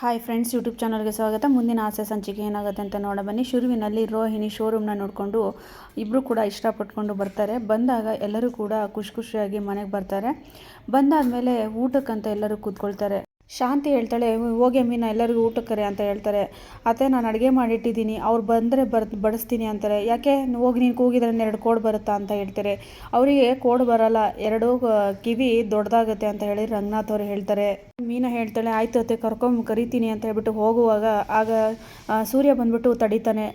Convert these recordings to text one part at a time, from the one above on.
Hi friends YouTube ಚಾನಲ್ಗೆ ಸ್ವಾಗತ. ಮುಂದಿನ ಆಸೆ ಸಂಚಿಕೆ ಏನಾಗುತ್ತೆ ಅಂತ ನೋಡ ಬನ್ನಿ, ಶುರುವಿನಲ್ಲಿ ರೋಹಿಣಿ ಶೋರೂಮ್ನ ನೋಡಿಕೊಂಡು ಇಬ್ಬರು ಕೂಡ ಇಷ್ಟಪಟ್ಕೊಂಡು ಬರ್ತಾರೆ. ಬಂದಾಗ ಎಲ್ಲರೂ ಕೂಡ ಖುಷಿ ಖುಷಿಯಾಗಿ ಮನೆಗೆ ಬರ್ತಾರೆ. ಬಂದಾದ ಮೇಲೆ ಊಟಕ್ಕಂತ ಎಲ್ಲರೂ ಕೂತ್ಕೊಳ್ತಾರೆ. ಶಾಂತಿ ಹೇಳ್ತಾಳೆ, ಹೋಗಿ ಮೀನ ಎಲ್ಲರಿಗೂ ಊಟಕ್ಕೆ ಕರೆ ಅಂತ ಹೇಳ್ತಾರೆ. ಅತ್ತೆ, ನಾನು ಅಡುಗೆ ಮಾಡಿಟ್ಟಿದ್ದೀನಿ, ಅವ್ರು ಬಂದರೆ ಬರ್, ಬಡಿಸ್ತೀನಿ ಅಂತಾರೆ. ಯಾಕೆ? ಹೋಗಿ ನೀನು ಕೂಗಿದ್ರೆ ಎರಡು ಕೋಡ್ ಬರುತ್ತಾ ಅಂತ ಹೇಳ್ತಾರೆ. ಅವರಿಗೆ ಕೋಡ್ ಬರಲ್ಲ, ಎರಡೂ ಕಿವಿ ದೊಡ್ಡದಾಗುತ್ತೆ ಅಂತ ಹೇಳಿ ರಂಗನಾಥ್ ಅವರು ಹೇಳ್ತಾರೆ. ಮೀನಾ ಹೇಳ್ತಾಳೆ, ಆಯ್ತು ಅತ್ತೆ ಕರ್ಕೊಂಡು ಕರಿತೀನಿ ಅಂತ ಹೇಳ್ಬಿಟ್ಟು ಹೋಗುವಾಗ, ಆಗ ಸೂರ್ಯ ಬಂದ್ಬಿಟ್ಟು ತಡಿತಾನೆ.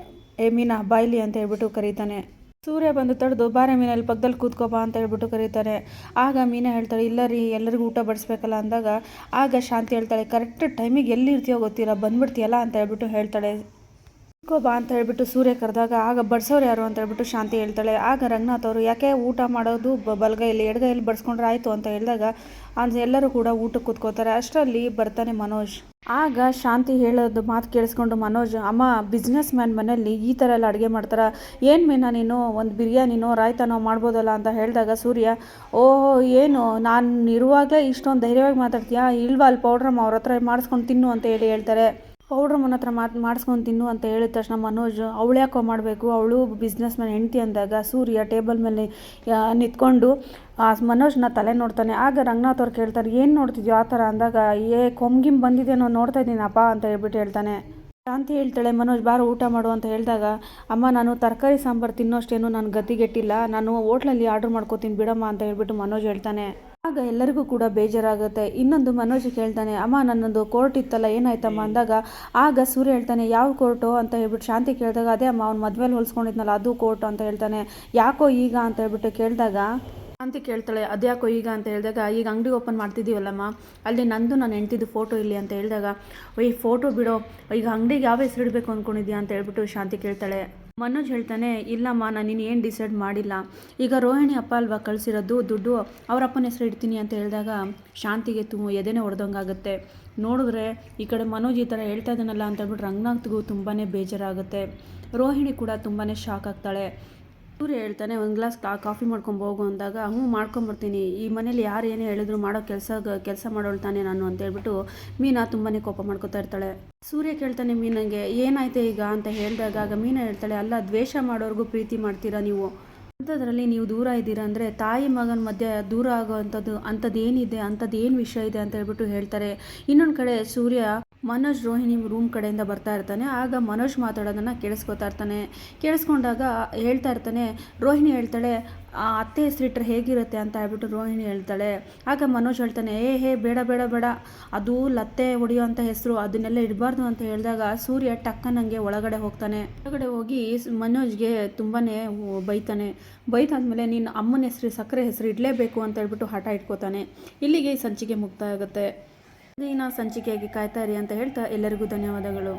ಏ ಮೀನಾ ಬಾಯ್ಲಿ ಅಂತ ಹೇಳ್ಬಿಟ್ಟು ಕರೀತಾನೆ. ಸೂರ್ಯ ಬಂದು ತಡೆದು, ಬಾರೆ ಮೀನಲ್ಲಿ ಪಕ್ಕದಲ್ಲಿ ಕೂತ್ಕೋಬಾ ಅಂತ ಹೇಳ್ಬಿಟ್ಟು ಕರೀತಾರೆ. ಆಗ ಮೀನ ಹೇಳ್ತಾಳೆ, ಇಲ್ಲ ರೀ, ಎಲ್ಲರಿಗೂ ಊಟ ಬಡಿಸ್ಬೇಕಲ್ಲ ಅಂದಾಗ, ಆಗ ಶಾಂತಿ ಹೇಳ್ತಾಳೆ, ಕರೆಕ್ಟ್ ಟೈಮಿಗೆ ಎಲ್ಲಿರ್ತೀಯೋ ಗೊತ್ತಿಲ್ಲ, ಬಂದ್ಬಿಡ್ತೀಯಲ್ಲ ಅಂತ ಹೇಳ್ಬಿಟ್ಟು ಹೇಳ್ತಾಳೆ. ಬಾ ಅಂತ ಹೇಳ್ಬಿಟ್ಟು ಸೂರ್ಯ ಕರೆದಾಗ, ಆಗ ಬಡ್ಸೋರು ಯಾರು? ಅಂತ ಹೇಳ್ಬಿಟ್ಟು ಶಾಂತಿ ಹೇಳ್ತಾಳೆ. ಆಗ ರಂಗನಾಥ್ ಅವರು, ಯಾಕೆ ಊಟ ಮಾಡೋದು ಬಲಗೈಯಲ್ಲಿ ಎಡಗೈಯಲ್ಲಿ ಬಡಿಸ್ಕೊಂಡ್ರೆ ಆಯಿತು? ಅಂತ ಹೇಳಿದಾಗ ಎಲ್ಲರೂ ಕೂಡ ಊಟಕ್ಕೆ ಕೂತ್ಕೋತಾರೆ. ಅಷ್ಟರಲ್ಲಿ ಬರ್ತಾನೆ ಮನೋಜ್. ಆಗ ಶಾಂತಿ ಹೇಳೋದು ಮಾತು ಕೇಳಿಸ್ಕೊಂಡು ಮನೋಜ್, ಅಮ್ಮ ಬಿಸ್ನೆಸ್ ಮ್ಯಾನ್ ಮನೆಯಲ್ಲಿ ಈ ಥರ ಎಲ್ಲ ಅಡುಗೆ ಮಾಡ್ತಾರೆ? ಏನು ಮೀನಾ ನೀನು? ಒಂದು ಬಿರಿಯಾನಿನೋ, ರಾಯ್ತನೋ ಮಾಡ್ಬೋದಲ್ಲ? ಅಂತ ಹೇಳಿದಾಗ ಸೂರ್ಯ, ಓಹೋ, ಏನು? ನಾನು ಇರುವಾಗಲೇ ಇಷ್ಟೊಂದು ಧೈರ್ಯವಾಗಿ ಮಾತಾಡ್ತೀಯಾ? ಇಲ್ವಾ, ಅಲ್ಲಿ ಪೌಡ್ರಮ್ಮ ಅವ್ರ ಹತ್ರ ಮಾಡಿಸ್ಕೊಂಡು ತಿನ್ನು ಅಂತ ಹೇಳಿ ಹೇಳ್ತಾರೆ. ಪೌಡ್ರ್ ಮನ ಹತ್ರ ಮಾತು, ಮಾಡಿಸ್ಕೊಂಡು ತಿನ್ನು ಅಂತ ಹೇಳಿದ ತಕ್ಷಣ ಮನೋಜ್, ಅವಳು ಯಾಕೋ ಮಾಡಬೇಕು? ಅವಳು ಬಿಸ್ನೆಸ್ ಮ್ಯಾನ್ ಹೆಂಡ್ತಿ ಅಂದಾಗ ಸೂರ್ಯ ಟೇಬಲ್ ಮೇಲೆ ನಿಂತ್ಕೊಂಡು, ಆ, ಮನೋಜ್ನ ತಲೆ ನೋಡ್ತಾನೆ. ಆಗ ರಂಗನಾಥ್ ಅವ್ರು ಕೇಳ್ತಾರೆ, ಏನು ನೋಡ್ತಿದ್ಯೋ ಆ ಥರ? ಅಂದಾಗ, ಏ, ಕೊಂಗಿಮ್ ಬಂದಿದ್ದೇನೋ ನೋಡ್ತಾ ಇದ್ದೀನಪ್ಪ ಅಂತ ಹೇಳ್ಬಿಟ್ಟು ಹೇಳ್ತಾನೆ. ಶಾಂತಿ ಹೇಳ್ತಾಳೆ, ಮನೋಜ್, ಬಾರು, ಊಟ ಮಾಡು ಅಂತ ಹೇಳಿದಾಗ, ಅಮ್ಮ, ನಾನು ತರಕಾರಿ ಸಾಂಬಾರು ತಿನ್ನೋಷ್ಟೇನು ನಾನು ಗತಿಗೆಟ್ಟಿಲ್ಲ. ನಾನು ಹೋಟ್ಲಲ್ಲಿ ಆರ್ಡರ್ ಮಾಡ್ಕೋತೀನಿ, ಬಿಡಮ್ಮ ಅಂತ ಹೇಳ್ಬಿಟ್ಟು ಮನೋಜ್ ಹೇಳ್ತಾನೆ. ಆಗ ಎಲ್ಲರಿಗೂ ಕೂಡ ಬೇಜಾರಾಗುತ್ತೆ. ಇನ್ನೊಂದು ಮನೋಜ್ ಕೇಳ್ತಾನೆ, ಅಮ್ಮ, ನನ್ನೊಂದು ಕೋರ್ಟ್ ಇತ್ತಲ್ಲ, ಏನಾಯ್ತಮ್ಮ? ಅಂದಾಗ, ಆಗ ಸೂರ್ಯ ಹೇಳ್ತಾನೆ, ಯಾವ ಕೋರ್ಟು? ಅಂತ ಹೇಳ್ಬಿಟ್ಟು ಶಾಂತಿ ಕೇಳಿದಾಗ, ಅದೇ ಅಮ್ಮ, ಅವ್ನು ಮದುವೆಲಿ ಹೊಲ್ಸ್ಕೊಂಡಿದ್ನಲ್ಲ, ಅದು ಕೋರ್ಟು ಅಂತ ಹೇಳ್ತಾನೆ. ಯಾಕೋ ಈಗ ಅಂತ ಹೇಳ್ಬಿಟ್ಟು ಕೇಳಿದಾಗ ಶಾಂತಿ ಕೇಳ್ತಾಳೆ. ಅದ್ಯಾಕೋ ಈಗ ಅಂತ ಹೇಳಿದಾಗ, ಈಗ ಅಂಗಡಿ ಓಪನ್ ಮಾಡ್ತಿದ್ದೀವಲ್ಲಮ್ಮ, ಅಲ್ಲಿ ನಂದು ನಾನು ಹೆಂಡ್ತಿದ್ದು ಫೋಟೋ ಇಲ್ಲಿ ಅಂತ ಹೇಳಿದಾಗ ಈ ಫೋಟೋ ಬಿಡೋ. ಈಗ ಅಂಗಡಿಗೆ ಯಾವ ಹೆಸರು ಇಡಬೇಕು ಅಂದ್ಕೊಂಡಿದ್ಯಾ ಅಂತ ಹೇಳ್ಬಿಟ್ಟು ಶಾಂತಿ ಕೇಳ್ತಾಳೆ. ಮನೋಜ್ ಹೇಳ್ತಾನೆ, ಇಲ್ಲಮ್ಮ, ನಾನು ನೀನು ಏನು ಡಿಸೈಡ್ ಮಾಡಿಲ್ಲ. ಈಗ ರೋಹಿಣಿ ಅಪ್ಪ ಅಲ್ವಾ ಕಳಿಸಿರೋದು ದುಡ್ಡು, ಅವ್ರ ಅಪ್ಪನ ಹೆಸರು ಇಡ್ತೀನಿ ಅಂತ ಹೇಳಿದಾಗ, ಶಾಂತಿಗೆ ತುಂಬ ಎದೆನೇ ಹೊಡೆದಂಗಾಗುತ್ತೆ ನೋಡಿದ್ರೆ ಈ ಕಡೆ ಮನೋಜ್ ಈ ಥರ ಹೇಳ್ತಾ ಇದ್ದಾನಲ್ಲ ಅಂತ ಹೇಳ್ಬಿಟ್ಟು ರಂಗನಾಥ್ಗೂ ತುಂಬಾ ಬೇಜಾರಾಗುತ್ತೆ. ರೋಹಿಣಿ ಕೂಡ ತುಂಬಾ ಶಾಕ್ ಆಗ್ತಾಳೆ. ಸೂರ್ಯ ಹೇಳ್ತಾನೆ, ಒಂದು ಗ್ಲಾಸ್ ಕಾಫಿ ಮಾಡ್ಕೊಂಡು ಹೋಗು ಅಂದಾಗ, ಹ್ಞೂ ಮಾಡ್ಕೊಂಬರ್ತೀನಿ ಈ ಮನೇಲಿ ಯಾರು ಏನೇ ಹೇಳಿದ್ರು ಮಾಡೋ ಕೆಲಸ ಕೆಲಸ ಮಾಡೋಳು ತಾನೆ ನಾನು ಅಂತ ಹೇಳ್ಬಿಟ್ಟು ಮೀನಾ ತುಂಬಾ ಕೋಪ ಮಾಡ್ಕೊತಾ ಇರ್ತಾಳೆ. ಸೂರ್ಯ ಕೇಳ್ತಾನೆ ಮೀನಂಗೆ, ಏನಾಯ್ತೆ ಈಗ? ಅಂತ ಹೇಳಿದಾಗ ಆಗ ಮೀನಾ ಹೇಳ್ತಾಳೆ, ಅಲ್ಲ, ದ್ವೇಷ ಮಾಡೋರ್ಗೂ ಪ್ರೀತಿ ಮಾಡ್ತೀರಾ ನೀವು? ಅಂಥದ್ರಲ್ಲಿ ನೀವು ದೂರ ಇದ್ದೀರಾ ಅಂದರೆ, ತಾಯಿ ಮಗನ ಮಧ್ಯೆ ದೂರ ಆಗೋ ಅಂಥದ್ದು ಅಂಥದ್ದು ಏನಿದೆ ಅಂಥದ್ದು ಏನು ವಿಷಯ ಇದೆ? ಅಂತ ಹೇಳ್ಬಿಟ್ಟು ಹೇಳ್ತಾರೆ. ಇನ್ನೊಂದು ಕಡೆ ಸೂರ್ಯ ಮನೋಜ್ ರೋಹಿಣಿ ರೂಮ್ ಕಡೆಯಿಂದ ಬರ್ತಾ ಇರ್ತಾನೆ. ಆಗ ಮನೋಜ್ ಮಾತಾಡೋದನ್ನು ಕೇಳಿಸ್ಕೊತಾ ಇರ್ತಾನೆ. ಕೇಳಿಸ್ಕೊಂಡಾಗ ಹೇಳ್ತಾ ಇರ್ತಾನೆ, ರೋಹಿಣಿ ಹೇಳ್ತಾಳೆ, ಆ ಅತ್ತೆ ಹೆಸರಿಟ್ರೆ ಹೇಗಿರುತ್ತೆ ಅಂತ ಹೇಳ್ಬಿಟ್ಟು ರೋಹಿಣಿ ಹೇಳ್ತಾಳೆ. ಆಗ ಮನೋಜ್ ಹೇಳ್ತಾನೆ, ಏ, ಹೇ, ಬೇಡ ಬೇಡ ಬೇಡ. ಅದು ಲತ್ತೆ ಹೊಡೆಯೋ ಅಂತ ಹೆಸರು, ಅದನ್ನೆಲ್ಲ ಇಡಬಾರ್ದು ಅಂತ ಹೇಳಿದಾಗ ಸೂರ್ಯ ಟಕ್ಕನಂಗೆ ಒಳಗಡೆ ಹೋಗ್ತಾನೆ. ಒಳಗಡೆ ಹೋಗಿ ಮನೋಜ್ಗೆ ತುಂಬಾ ಬೈತಾನೆ. ಬೈತಾದ್ಮೇಲೆ, ನೀನು ಅಮ್ಮನ ಹೆಸರು, ಸಕ್ಕರೆ ಹೆಸರು ಇಡಲೇಬೇಕು ಅಂತ ಹೇಳ್ಬಿಟ್ಟು ಹಠ ಇಟ್ಕೋತಾನೆ. ಇಲ್ಲಿಗೆ ಸಂಚಿಗೆ ಸಂಚಿಕೆ ಮುಕ್ತಾಯ ಆಗುತ್ತೆ. ದಿನ ಸಂಚಿಕೆಯಾಗಿ ಕಾಯ್ತಾ ಇರಿ ಅಂತ ಹೇಳ್ತಾ ಎಲ್ಲರಿಗೂ ಧನ್ಯವಾದಗಳು.